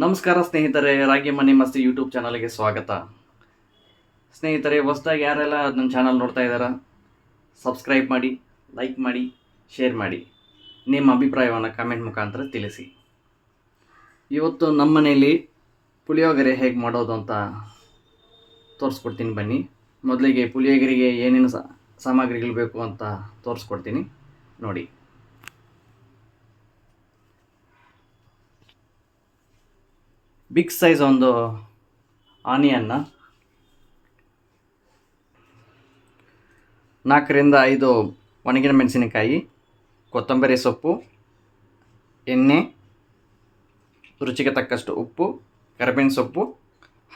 ನಮಸ್ಕಾರ ಸ್ನೇಹಿತರೆ, ರಾಗಿ ಮನೆ ಮಸ್ತಿ ಯೂಟ್ಯೂಬ್ ಚಾನಲ್ಗೆ ಸ್ವಾಗತ. ಸ್ನೇಹಿತರೆ, ಹೊಸ್ದಾಗಿ ಯಾರೆಲ್ಲ ನಮ್ಮ ಚಾನಲ್ ನೋಡ್ತಾ ಇದ್ದಾರಾ ಸಬ್ಸ್ಕ್ರೈಬ್ ಮಾಡಿ ಲೈಕ್ ಮಾಡಿ ಶೇರ್ ಮಾಡಿ. ನಿಮ್ಮ ಅಭಿಪ್ರಾಯವನ್ನು ಕಮೆಂಟ್ ಮುಖಾಂತರ ತಿಳಿಸಿ. ಇವತ್ತು ನಮ್ಮ ಮನೆಯಲ್ಲಿ ಪುಳಿಯೋಗರೆ ಹೇಗೆ ಮಾಡೋದು ಅಂತ ತೋರಿಸ್ಕೊಡ್ತೀನಿ ಬನ್ನಿ. ಮೊದಲಿಗೆ ಪುಳಿಯೋಗರೆಗೆ ಏನೇನು ಸಾಮಗ್ರಿಗಳು ಬೇಕು ಅಂತ ತೋರಿಸ್ಕೊಡ್ತೀನಿ. ನೋಡಿ. ಬಿಗ್ ಸೈಜ್ ಒಂದು ಆನಿಯನ್ನ ನಾಲ್ಕರಿಂದ ಐದು ಒಣಗಿನ ಮೆಣಸಿನಕಾಯಿ, ಕೊತ್ತಂಬರಿ ಸೊಪ್ಪು, ಎಣ್ಣೆ, ರುಚಿಗೆ ತಕ್ಕಷ್ಟು ಉಪ್ಪು, ಕರಿಬೇವಿನ ಸೊಪ್ಪು,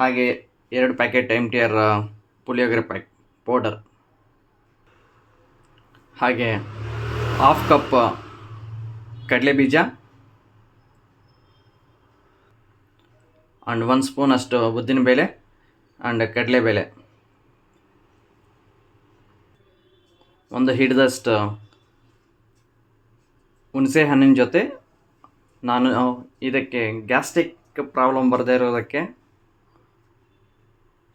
ಹಾಗೆ ಎರಡು packet M T R puliyogare pack powder. ಹಾಗೆ ಹಾಫ್ ಕಪ್ ಕಡಲೆ ಬೀಜ ಆ್ಯಂಡ್ ಒನ್ ಸ್ಪೂನ್ ಅಷ್ಟು ಉದ್ದಿನಬೇಳೆ ಆ್ಯಂಡ್ ಕಡಲೆಬೇಳೆ ಒಂದು ಹಿಡಿದಷ್ಟು ಹುಣಸೆ ಹಣ್ಣಿನ ಜೊತೆ ನಾನು ಇದಕ್ಕೆ ಗ್ಯಾಸ್ಟ್ರಿಕ್ ಪ್ರಾಬ್ಲಮ್ ಬರದೇ ಇರೋದಕ್ಕೆ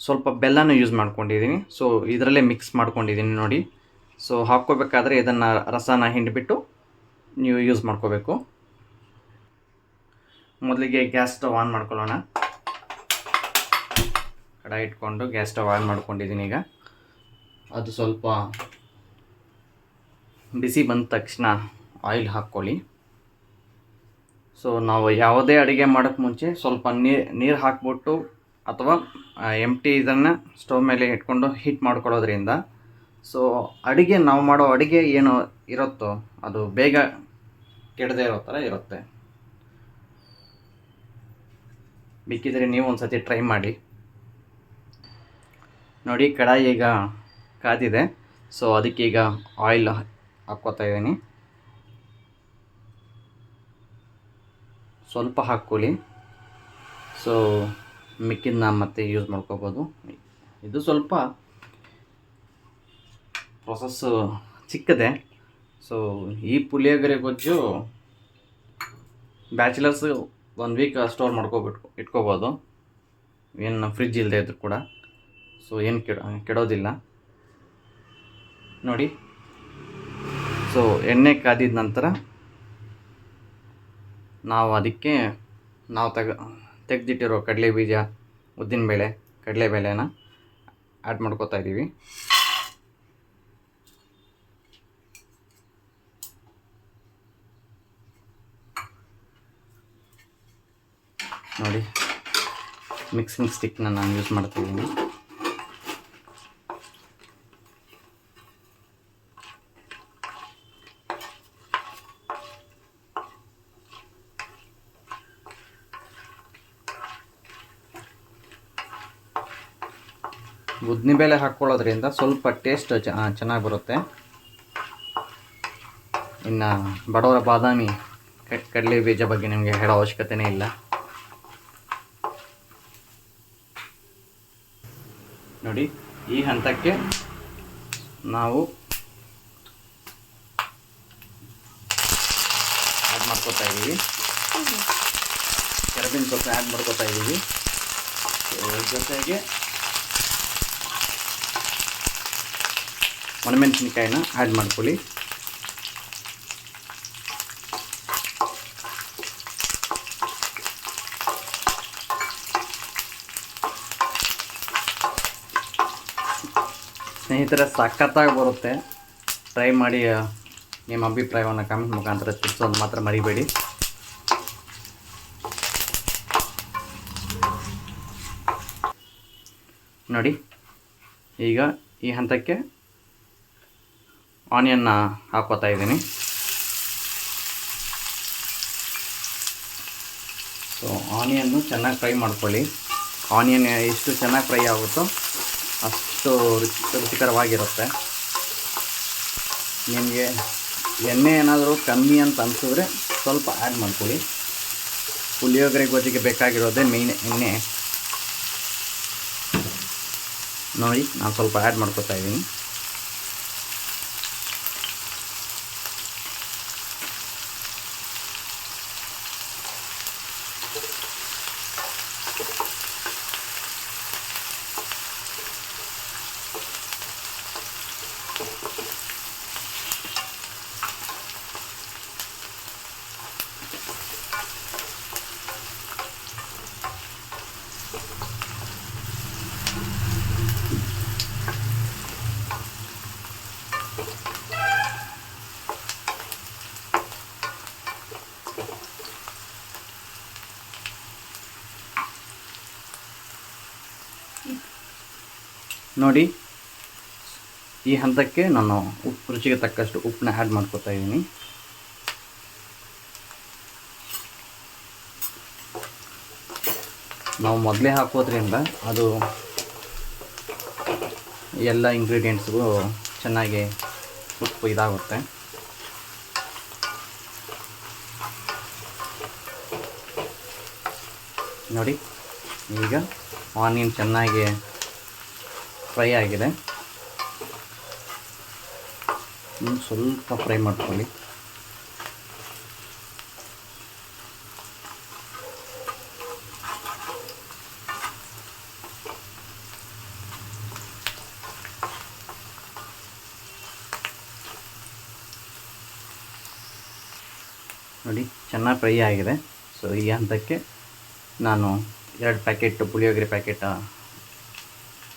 ಸ್ವಲ್ಪ ಬೆಲ್ಲನೂ ಯೂಸ್ ಮಾಡ್ಕೊಂಡಿದ್ದೀನಿ. ಸೊ ಇದರಲ್ಲೇ ಮಿಕ್ಸ್ ಮಾಡ್ಕೊಂಡಿದ್ದೀನಿ ನೋಡಿ. ಸೊ ಹಾಕ್ಕೋಬೇಕಾದ್ರೆ ಇದನ್ನು ರಸನ ಹಿಂಡಿಬಿಟ್ಟು ನೀವು ಯೂಸ್ ಮಾಡ್ಕೋಬೇಕು. ಮೊದಲಿಗೆ ಗ್ಯಾಸ್ ಸ್ಟವ್ ಆನ್ ಮಾಡ್ಕೊಳ್ಳೋಣ. ಕಡಾಯಿ ಇಟ್ಕೊಂಡು ಗ್ಯಾಸ್ ಸ್ಟವ್ ಆನ್ ಮಾಡ್ಕೊಂಡಿದ್ದೀನಿ ಈಗ. ಅದು ಸ್ವಲ್ಪ ಬಿಸಿ ಬಂದ ತಕ್ಷಣ ಆಯಿಲ್ ಹಾಕ್ಕೊಳ್ಳಿ. ಸೊ ನಾವು ಯಾವುದೇ ಅಡುಗೆ ಮಾಡೋಕ್ಕೆ ಮುಂಚೆ ಸ್ವಲ್ಪ ನೀರು ನೀರು ಹಾಕ್ಬಿಟ್ಟು ಅಥವಾ ಎಂಟಿ ಇದನ್ನು ಸ್ಟವ್ ಮೇಲೆ ಇಟ್ಕೊಂಡು ಹೀಟ್ ಮಾಡ್ಕೊಳ್ಳೋದ್ರಿಂದ, ಸೊ ಅಡುಗೆ ನಾವು ಮಾಡೋ ಅಡುಗೆ ಏನು ಇರುತ್ತೋ ಅದು ಬೇಗ ಕೆಡದೇ ಇರೋ ಥರ ಇರುತ್ತೆ. ಬೇಕಿದ್ರೆ ನೀವು ಒಂದು ಸತಿ ಟ್ರೈ ಮಾಡಿ. ನೋಡಿ, ಕಡಾಯಿ ಈಗ ಕಾದಿದೆ. ಸೊ ಅದಕ್ಕೀಗ ಆಯಿಲ್ ಹಾಕ್ಕೋತಾ ಇದ್ದೀನಿ. ಸ್ವಲ್ಪ ಹಾಕ್ಕೊಳ್ಳಿ ಸೊ ಮಿಕ್ಕಿನ ಮತ್ತೆ ಯೂಸ್ ಮಾಡ್ಕೋಬೋದು. ಇದು ಸ್ವಲ್ಪ ಪ್ರೊಸೆಸ್ಸು ಚಿಕ್ಕದೆ. ಸೊ ಈ ಪುಳಿಯೋಗರೆ ಗೊಜ್ಜು ಬ್ಯಾಚುಲರ್ಸ್ ಒಂದು ವೀಕ್ ಸ್ಟೋರ್ ಮಾಡ್ಕೋಬಿಟ್ಕೊ, ಇಟ್ಕೋಬೋದು. ಏನು ಫ್ರಿಜ್ ಇಲ್ಲದೆ ಇದ್ರು ಕೂಡ. ಸೊ ಏನು ಕೆಡ, ಕೆಡೋದಿಲ್ಲ. ನೋಡಿ. ಸೊ ಎಣ್ಣೆ ಕಾದಿದ ನಂತರ ನಾವು ಅದಕ್ಕೆ ನಾವು ತೆಗ, ತೆಗೆದಿಟ್ಟಿರೋ ಕಡಲೆ ಬೀಜ ಉದ್ದಿನಬೇಳೆ ಕಡಲೆಬೇಳೆನ ಆ್ಯಡ್ ಮಾಡ್ಕೋತಾ ಇದ್ದೀವಿ. ನೋಡಿ. ಮಿಕ್ಸಿಂಗ್ ಸ್ಟಿಕ್ನ ನಾನು ಯೂಸ್ ಮಾಡ್ತಿದ್ದೀನಿ ಉದ್ದಿನಬೇಳೆ ಹಾಕ್ಕೊಳ್ಳೋದ್ರಿಂದ ಸ್ವಲ್ಪ ಟೇಸ್ಟ್ ಚೆನ್ನಾಗಿ ಬರುತ್ತೆ ಇನ್ನು ಬಡವರ ಬಾದಾಮಿ ಕಡಲೆ ಬೀಜ ಬಗ್ಗೆ ನಿಮಗೆ ಹೇಳೋ ಅವಶ್ಯಕತೆನೇ ಇಲ್ಲ. ನೋಡಿ, ಈ ಹಂತಕ್ಕೆ ನಾವು ಆ್ಯಡ್ ಮಾಡ್ಕೋತಾ ಇದ್ದೀವಿ. ಕರಿಬೇವಿನ ಸೊಪ್ಪು ಆ್ಯಡ್ ಮಾಡ್ಕೋತಾ ಇದ್ದೀವಿ. ಜೊತೆಗೆ ಒಣಮೆಣಸಿನ್ಕಾಯಿನ ಆ್ಯಡ್ ಮಾಡ್ಕೊಳ್ಳಿ. ಸ್ನೇಹಿತರೆ, ಸಖತ್ತಾಗಿ ಬರುತ್ತೆ. ಟ್ರೈ ಮಾಡಿ ನಿಮ್ಮ ಅಭಿಪ್ರಾಯವನ್ನು ಕಮೆಂಟ್ ಮುಖಾಂತರ ತಿಳಿಸೋದು ಮಾತ್ರ ಮರಿಬೇಡಿ. ನೋಡಿ, ಈಗ ಈ ಹಂತಕ್ಕೆ ಆನಿಯನ್ನ ಹಾಕೋತಾ ಇದ್ದೀನಿ. ಸೊ ಆನಿಯನ್ನು ಚೆನ್ನಾಗಿ ಫ್ರೈ ಮಾಡ್ಕೊಳ್ಳಿ. ಆನಿಯನ್ ಎಷ್ಟು ಚೆನ್ನಾಗಿ ಫ್ರೈ ಆಗುತ್ತೋ ಅಷ್ಟು ರುಚಿ, ರುಚಿಕರವಾಗಿರುತ್ತೆ. ನಿಮಗೆ ಎಣ್ಣೆ ಏನಾದರೂ ಕಮ್ಮಿ ಅಂತ ಅನಿಸಿದ್ರೆ ಸ್ವಲ್ಪ ಆ್ಯಡ್ ಮಾಡ್ಕೊಳ್ಳಿ. ಪುಳಿಯೋಗರೆ ಗೋಜಿಗೆ ಬೇಕಾಗಿರೋದೇ ಮೇಯ್ನ್ ಎಣ್ಣೆ. ನೋಡಿ, ನಾನು ಸ್ವಲ್ಪ ಆ್ಯಡ್ ಮಾಡ್ಕೊತಾ ಇದ್ದೀನಿ. ನೋಡಿ, ಈ ಹಂತಕ್ಕೆ ನಾನು ಉಪ್ಪು ರುಚಿಗೆ ತಕ್ಕಷ್ಟು ಉಪ್ಪನ್ನ ಆ್ಯಡ್ ಮಾಡ್ಕೊತಾ ಇದ್ದೀನಿ. ನಾವು ಮೊದಲೇ ಹಾಕೋದ್ರಿಂದ ಅದು ಎಲ್ಲ ಇಂಗ್ರೀಡಿಯೆಂಟ್ಸ್ಗೂ ಚೆನ್ನಾಗಿ ಉಪ್ಪು ಇದಾಗುತ್ತೆ. ನೋಡಿ, ಈಗ ಆನಿಯನ್ ಚೆನ್ನಾಗಿ ಫ್ರೈ ಆಗಿದೆ. ಇನ್ನು ಸ್ವಲ್ಪ ಫ್ರೈ ಮಾಡ್ಕೊಳ್ಳಿ. ನೋಡಿ, ಚೆನ್ನಾಗಿ ಫ್ರೈ ಆಗಿದೆ. ಸೊ ಈ ಹಂತಕ್ಕೆ ನಾನು ಎರಡು ಪ್ಯಾಕೆಟ್ ಪುಳಿಯೋಗರೆ ಪ್ಯಾಕೆಟ್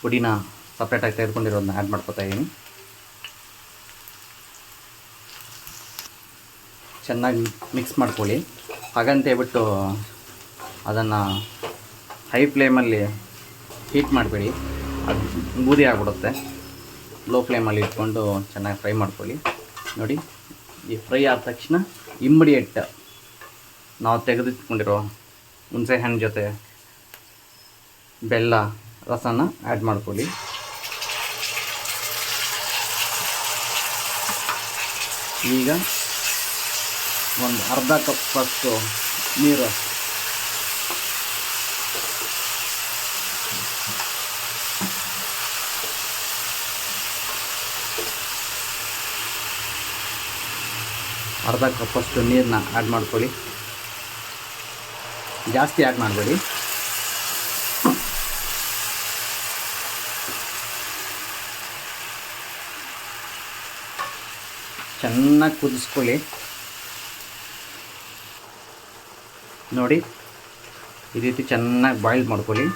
ಪುಡಿನ ಸಪ್ರೇಟಾಗಿ ತೆಗೆದುಕೊಂಡಿರೋದನ್ನ ಆ್ಯಡ್ ಮಾಡ್ಕೊತಾ ಇದ್ದೀನಿ. ಚೆನ್ನಾಗಿ ಮಿಕ್ಸ್ ಮಾಡ್ಕೊಳ್ಳಿ. ಹಾಗಂತ ಹೇಳ್ಬಿಟ್ಟು ಅದನ್ನು ಹೈ ಫ್ಲೇಮಲ್ಲಿ ಹೀಟ್ ಮಾಡಬೇಡಿ. ಅದು ಬೂದಿ ಆಗಿಬಿಡುತ್ತೆ. ಲೋ ಫ್ಲೇಮಲ್ಲಿ ಇಟ್ಕೊಂಡು ಚೆನ್ನಾಗಿ ಫ್ರೈ ಮಾಡ್ಕೊಳ್ಳಿ. ನೋಡಿ, ಈ ಫ್ರೈ ಆದ ತಕ್ಷಣ, ಇಮ್ಮಿಡಿಯೇಟ್ ನಾವು ತೆಗೆದಿಟ್ಕೊಂಡಿರೋ ಹುಣಸೆ ಹಣ್ಣು ಜೊತೆ ಬೆಲ್ಲ, ರಸನ ಆ್ಯಡ್ ಮಾಡ್ಕೊಳ್ಳಿ. ಈಗ ಒಂದು ಅರ್ಧ ಕಪ್ಪಷ್ಟು ನೀರು ಅರ್ಧ ಕಪ್ಪಷ್ಟು ನೀರನ್ನ ಆ್ಯಡ್ ಮಾಡ್ಕೊಳ್ಳಿ. ಜಾಸ್ತಿ ಆ್ಯಡ್ ಮಾಡಬೇಡಿ. ಚೆನ್ನಾಗಿ ಕುದಿಸ್ಕೊಳ್ಳಿ. ನೋಡಿ, ಈ ರೀತಿ ಚೆನ್ನಾಗಿ ಬಾಯ್ಲ್ ಮಾಡ್ಕೊಳ್ಳಿ.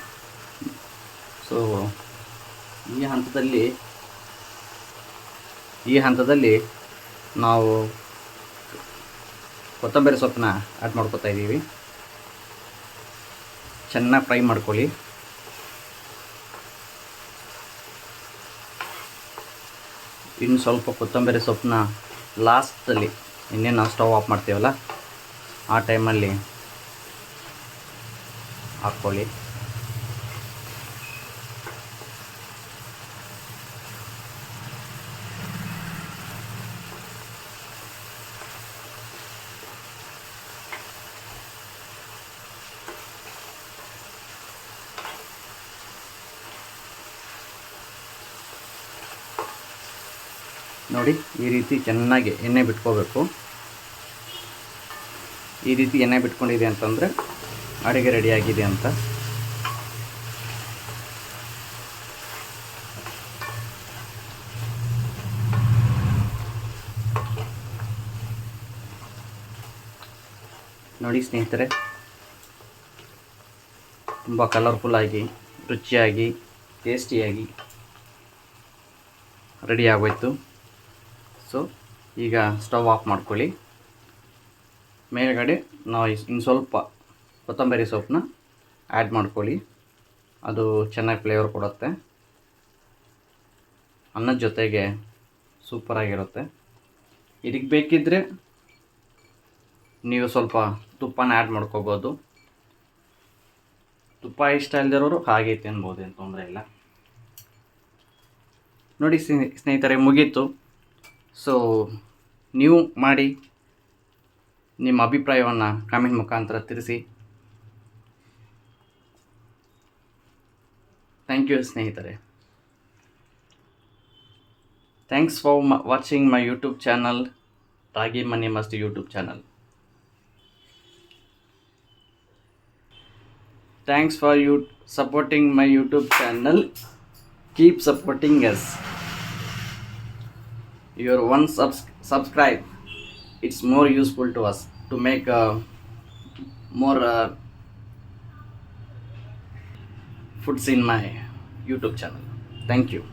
ಸೊ ಈ ಹಂತದಲ್ಲಿ ಈ ಹಂತದಲ್ಲಿ ನಾವು ಕೊತ್ತಂಬರಿ ಸೊಪ್ಪನ್ನ ಆ್ಯಡ್ ಮಾಡ್ಕೊತಾ ಇದ್ದೀವಿ. ಚೆನ್ನಾಗಿ ಫ್ರೈ ಮಾಡ್ಕೊಳ್ಳಿ. ಇನ್ನು ಸ್ವಲ್ಪ ಕೊತ್ತಂಬರಿ ಸೊಪ್ಪನ್ನ ಲಾಸ್ಟಲ್ಲಿ ಇನ್ನೇನು ನಾವು ಸ್ಟವ್ ಆಫ್ ಮಾಡ್ತೀವಲ್ಲ? ಆ ಟೈಮಲ್ಲಿ ಹಾಕ್ಕೊಳ್ಳಿ ನೋಡಿ, ಈ ರೀತಿ ಚೆನ್ನಾಗಿ ಎಣ್ಣೆ ಬಿಟ್ಕೋಬೇಕು. ಈ ರೀತಿ ಎಣ್ಣೆ ಬಿಟ್ಕೊಂಡಿದೆ ಅಂತಂದರೆ ಅಡುಗೆ ರೆಡಿಯಾಗಿದೆ ಅಂತ. ನೋಡಿ ಸ್ನೇಹಿತರೆ, ತುಂಬ ಕಲರ್ಫುಲ್ಲಾಗಿ ರುಚಿಯಾಗಿ ಟೇಸ್ಟಿಯಾಗಿ ರೆಡಿ ಆಗೋಯ್ತು. ಸೊ ಈಗ ಸ್ಟವ್ ಆಫ್ ಮಾಡ್ಕೊಳ್ಳಿ. ಮೇಲ್ಗಡೆ ನಾವು ಇನ್ನು ಸ್ವಲ್ಪ ಕೊತ್ತಂಬರಿ ಸೊಪ್ಪನ್ನ ಆ್ಯಡ್ ಮಾಡ್ಕೊಳ್ಳಿ. ಅದು ಚೆನ್ನಾಗಿ ಫ್ಲೇವರ್ ಕೊಡುತ್ತೆ. ಅನ್ನದ ಜೊತೆಗೆ ಸೂಪರಾಗಿರುತ್ತೆ ಇದಕ್ಕೆ ಬೇಕಿದ್ದರೆ ನೀವು ಸ್ವಲ್ಪ ತುಪ್ಪನ ಆ್ಯಡ್ ಮಾಡ್ಕೋಬೋದು. ತುಪ್ಪ ಇಷ್ಟ ಇಲ್ದಿರೋರು ಹಾಗೆ ತಿನ್ಬೋದು, ಏನು ತೊಂದರೆ ಇಲ್ಲ. ನೋಡಿ ಸ್ನೇ- ಸ್ನೇಹಿತರೆ, ಮುಗೀತು. ಸೊ ನೀವು ಮಾಡಿ ನಿಮ್ಮ ಅಭಿಪ್ರಾಯವನ್ನು ಕಾಮೆಂಟ್ ಮುಖಾಂತರ ತಿಳಿಸಿ. ಥ್ಯಾಂಕ್ ಯು ಸ್ನೇಹಿತರೆ. ಥ್ಯಾಂಕ್ಸ್ ಫಾರ್ ಮ watching my YouTube channel Ragi Mane must YouTube channel thanks for you supporting my YouTube channel keep supporting us your one subs- subscribe. It's more useful to us to make uh, more uh, foods in my youtube channel. Thank you